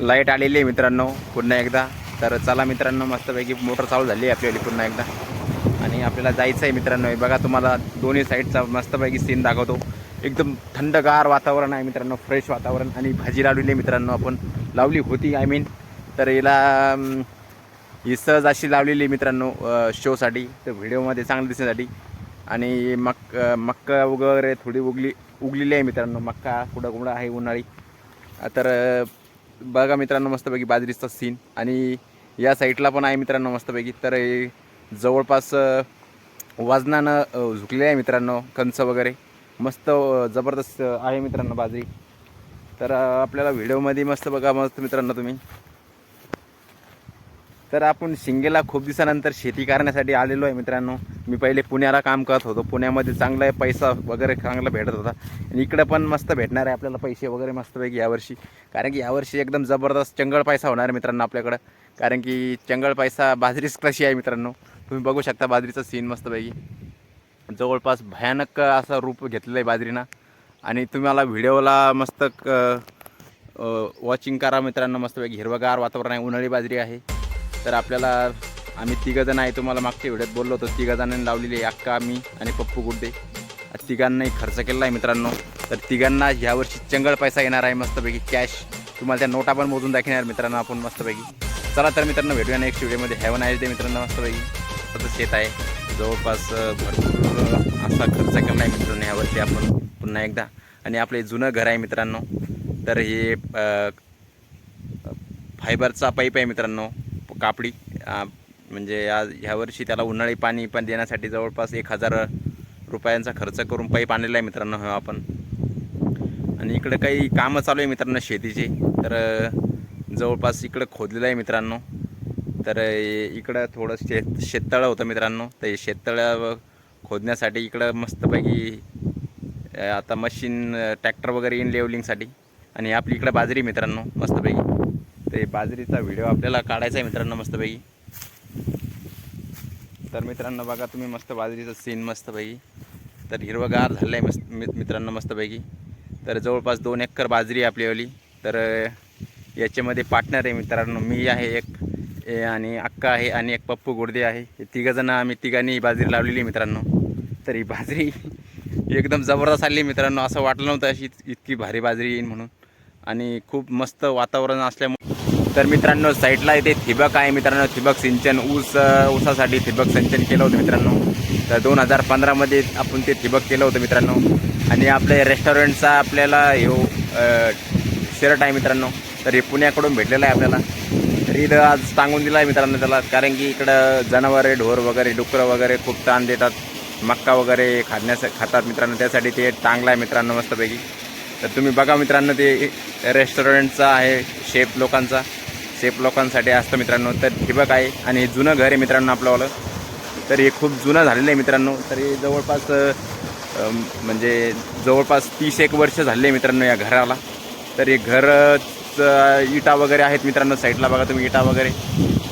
Light आलेली आहे मित्रांनो पुन्हा एकदा. तर चला मित्रांनो मस्तपैकी मोटर चालू झाली आहे आपल्याला पुन्हा एकदा. आणि आपल्याला जायचं आहे मित्रांनो बघा तुम्हाला दोन्ही साईडचा मस्तपैकी सीन दाखवतो. एकदम थंडगार वातावरण आहे मित्रांनो फ्रेश वातावरण. आणि भाजी लावलेली आहे मित्रांनो आपण लावली होती आय मीन तर हिला ही सहज अशी लावलेली आहे मित्रांनो शोसाठी तर व्हिडिओमध्ये चांगलं दिसण्यासाठी. आणि मक मक्का वगैरे थोडी उगली उगलेली आहे मित्रांनो मक्का कुठं कुठं आहे उन्हाळी. तर बघा मित्रांनो मस्तपैकी बाजरीचा सीन आणि या साईडला पण आहे मित्रांनो मस्तपैकी. तर हे जवळपास वाजनानं वजनानं झुकलेलं आहे मित्रांनो कंच वगैरे. मस्त जबरदस्त आहे मित्रांनो बाजरी. तर आपल्याला व्हिडिओमध्ये मस्त बघा मस्त मित्रांनो तुम्ही. तर आपण शिंगेला खूप दिवसानंतर शेती करण्यासाठी आलेलो आहे मित्रांनो. मी पहिले पुण्याला काम करत होतो. पुण्यामध्ये चांगला पैसा वगैरे चांगला भेटत होता. आणि इकडं पण मस्त भेटणार आहे आपल्याला पैसे वगैरे मस्तपैकी यावर्षी. कारण की यावर्षी एकदम जबरदस्त चंगळ पैसा होणार आहे मित्रांनो आपल्याकडं. कारण की चंगळ पैसा बाजरीच कशी आहे मित्रांनो? तुम्ही बघू शकता बाजरीचं सीन मस्तपैकी. जवळपास भयानक असा रूप घेतलेलं आहे बाजरीनं. आणि तुम्हाला व्हिडिओला मस्त वॉचिंग करा मित्रांनो. मस्तपैकी हिरवगार वातावरण आहे उन्हाळी बाजरी आहे. तर आपल्याला आम्ही तिघंजण आहे तुम्हाला मागच्या व्हिडिओत बोललो होतो. तिघंजणांनी लावलेली आहे अक्का मी आणि पप्पू गुड्डे. तिघांनाही खर्च केलेला आहे मित्रांनो. तर तिघांना ह्यावर्षी चंगळ पैसा येणार आहे मस्तपैकी कॅश तुम्हाला त्या नोटा पण मोजून दाखवणार मित्रांनो आपण मस्तपैकी. चला तर मित्रांनो भेटूया नेक्स्ट व्हिडिओमध्ये. हॅवन आहे ते मित्रांनो मस्तपैकी. तसं शेत आहे. जवळपास भरपूर असा खर्च केला आहे मित्रांनो ह्यावर्षी आपण पुन्हा एकदा. आणि आपले जुनं घर आहे मित्रांनो. तर हे फायबरचा पाईप आहे मित्रांनो. कापडी म्हणजे आज ह्यावर्षी त्याला उन्हाळी पाणी पण देण्यासाठी जवळपास एक हजार रुपयांचा खर्च करून पाईप आणलेला आहे मित्रांनो हा आपण. आणि इकडं काही कामं चालू आहे मित्रांनो शेतीचे. तर जवळपास इकडं खोदलेलं आहे मित्रांनो. तर इकडं थोडं शेत शेततळं होतं मित्रांनो. तर हे शेततळं खोदण्यासाठी इकडं मस्तपैकी आता मशीन ट्रॅक्टर वगैरे येईन लेवलिंगसाठी. आणि आपली इकडं बाजरी मित्रांनो मस्तपैकी. ते बाजरीचा व्हिडिओ आपल्याला काढायचा आहे मित्रांनो मस्तपैकी. तर मित्रांनो बघा तुम्ही मस्त बाजरीचं सीन मस्तपैकी. तर हिरवगार झालं आहे मस्त मि- मित्रांनो मस्तपैकी. तर जवळपास दोन एकर बाजरी आपलीवाली तर याच्यामध्ये पार्टनर आहे मित्रांनो. मी आहे एक ए, आणि अक्का आहे आणि एक पप्पू गुडदे आहे. हे तिघंजणं आम्ही तिघांनी बाजरी लावलेली आहे मित्रांनो. तर ही बाजरी एकदम जबरदस्त आली मित्रांनो. असं वाटलं नव्हतं अशी इतकी भारी बाजरी येईल म्हणून. आणि खूप मस्त वातावरण असल्यामुळे तर मित्रांनो साईडला इथे ठिबक आहे मित्रांनो. ठिबक सिंचन ऊस ऊसासाठी ठिबक सिंचन केलं होतं मित्रांनो. तर दोन हजार पंधरामध्ये आपण ते ठिबक केलं होतं मित्रांनो. आणि आपल्या रेस्टॉरंटचा आपल्याला हे शर्ट आहे मित्रांनो. तर हे पुण्याकडून भेटलेलं आहे आपल्याला. तर इथं आज टांगून दिला आहे मित्रांनो त्याला कारण की इकडं जनावरे ढोर वगैरे डुकरं वगैरे खूप ताण देतात. मक्का वगैरे खाण्यास खातात मित्रांनो. त्यासाठी ते चांगलं आहे मित्रांनो मस्तपैकी. तर तुम्ही बघा मित्रांनो ते रेस्टॉरंटचा आहे शेफ लोकांचा. सेफ लोकांसाठी असतं मित्रांनो. तर ठिबक आहे आणि हे जुनं घर आहे मित्रांनो आपल्यावालं. तर हे खूप जुनं झालेलं आहे मित्रांनो. तर हे जवळपास म्हणजे जवळपास तीस एक वर्ष झाले आहे मित्रांनो या घराला. तर हे घरच इटा वगैरे आहेत मित्रांनो साईडला बघा तुम्ही इटा वगैरे.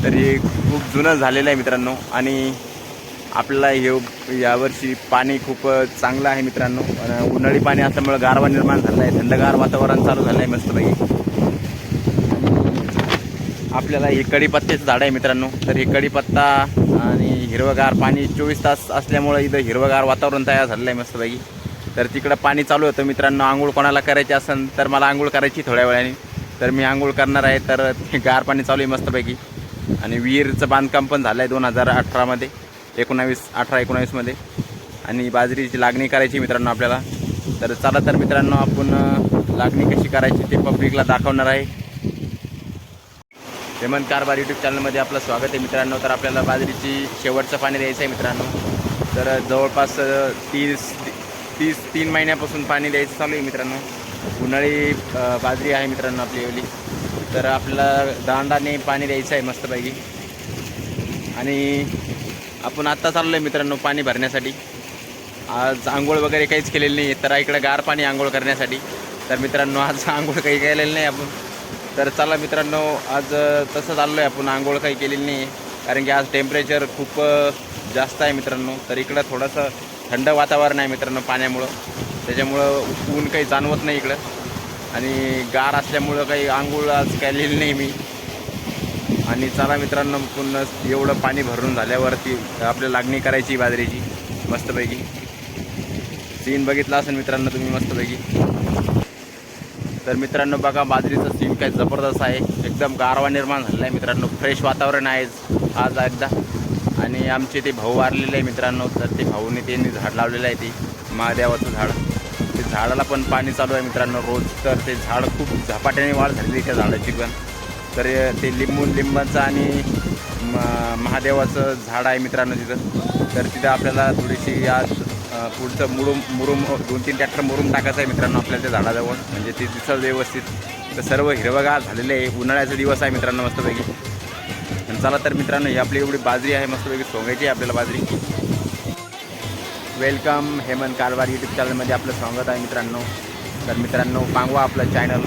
तर हे खूप जुनं झालेलं आहे मित्रांनो. आणि आपल्याला हे यावर्षी पाणी खूप चांगलं आहे मित्रांनो. उन्हाळी पाणी असल्यामुळं गारवा निर्माण झालं आहे. थंडगार वातावरण चालू झालं आहे मस्तपैकी. आपल्याला हे कढीपत्त्याचं झाड आहे मित्रांनो. तर हे कढीपत्ता आणि हिरवगार पाणी चोवीस तास असल्यामुळं इथं हिरवगार वातावरण तयार झालेलं आहे मस्तपैकी. तर तिकडं पाणी चालू होतं मित्रांनो. आंघोळ कोणाला करायची असेल तर मला आंघोळ करायची थोड्या वेळाने. तर मी आंघोळ करणार आहे तर गार पाणी चालू आहे मस्तपैकी. आणि विहीरचं बांधकाम पण झालं आहे दोन हजार अठरामध्ये एकोणावीस अठरा एकोणावीसमध्ये आणि बाजरीची लागणी करायची मित्रांनो आपल्याला. तर चला तर मित्रांनो आपण लागणी कशी करायची ते पब्लिकला दाखवणार आहे. हेमंत कारभार यूट्यूब चॅनलमध्ये आपलं स्वागत आहे मित्रांनो. तर आपल्याला बाजरीची शेवटचं पाणी द्यायचं आहे मित्रांनो. तर जवळपास तीस तीस तीन महिन्यापासून पाणी द्यायचं चालू आहे मित्रांनो. उन्हाळी बाजरी आहे मित्रांनो आपली एवढी. तर आपल्याला दांडाने पाणी द्यायचं आहे मस्तपैकी. आणि आपण आत्ता चाललो आहे मित्रांनो पाणी भरण्यासाठी. आज आंघोळ वगैरे काहीच केलेलं नाही तर इकडं गार पाणी आंघोळ करण्यासाठी. तर मित्रांनो आज आंघोळ काही केलेलं नाही आपण. तर चला मित्रांनो आज तसं चाललो आहे आपण. आंघोळ काही केलेली नाही. आहे कारण की आज टेम्परेचर खूप जास्त आहे मित्रांनो. तर इकडं थोडंसं थंड वातावरण आहे मित्रांनो पाण्यामुळं. त्याच्यामुळं ऊन काही जाणवत नाही इकडं. आणि गार असल्यामुळं काही आंघोळ आज केलेली नाही मी. आणि चला मित्रांनो पुन्हा एवढं पाणी भरून झाल्यावरती आपल्या लागणी करायची बाजरीची मस्तपैकी. सीन बघितला असेल मित्रांनो तुम्ही मस्तपैकी. तर मित्रांनो बघा बाजरीचं सीन काय जबरदस्त आहे. एकदम गारवा निर्माण झालेला आहे मित्रांनो. फ्रेश वातावरण आहे आज. एकदा. आणि आमचे ते भाऊ वारलेले आहे मित्रांनो. तर ते भाऊने त्यांनी झाड लावलेलं आहे ते महादेवाचं झाड. ते झाडाला पण पाणी चालू आहे मित्रांनो रोज. तर ते झाड खूप झपाट्याने वाढ झालेली त्या झाडाची पण. तर ते लिंबून लिंबाचं आणि म- महादेवाचं झाड आहे मित्रांनो तिथं. तर तिथं आपल्याला थोडीशी आज पुढचं मुरुम मुरुम दोन तीन ट्रॅक्टर मुरुम टाकायचं आहे मित्रांनो आपल्या त्या झाडाजवळ. म्हणजे ते दिसल व्यवस्थित. तर सर्व हिरवगार झालेलं आहे. उन्हाळ्याचा दिवस आहे मित्रांनो मस्तपैकी. आणि चला तर मित्रांनो ही आपली एवढी बाजरी आहे मस्तपैकी. सोंगायची आहे आपल्याला बाजरी. वेलकम हेमंत कारभार यूट्यूब चॅनलमध्ये आपलं स्वागत आहे मित्रांनो. तर मित्रांनो पांगवा आपलं चॅनल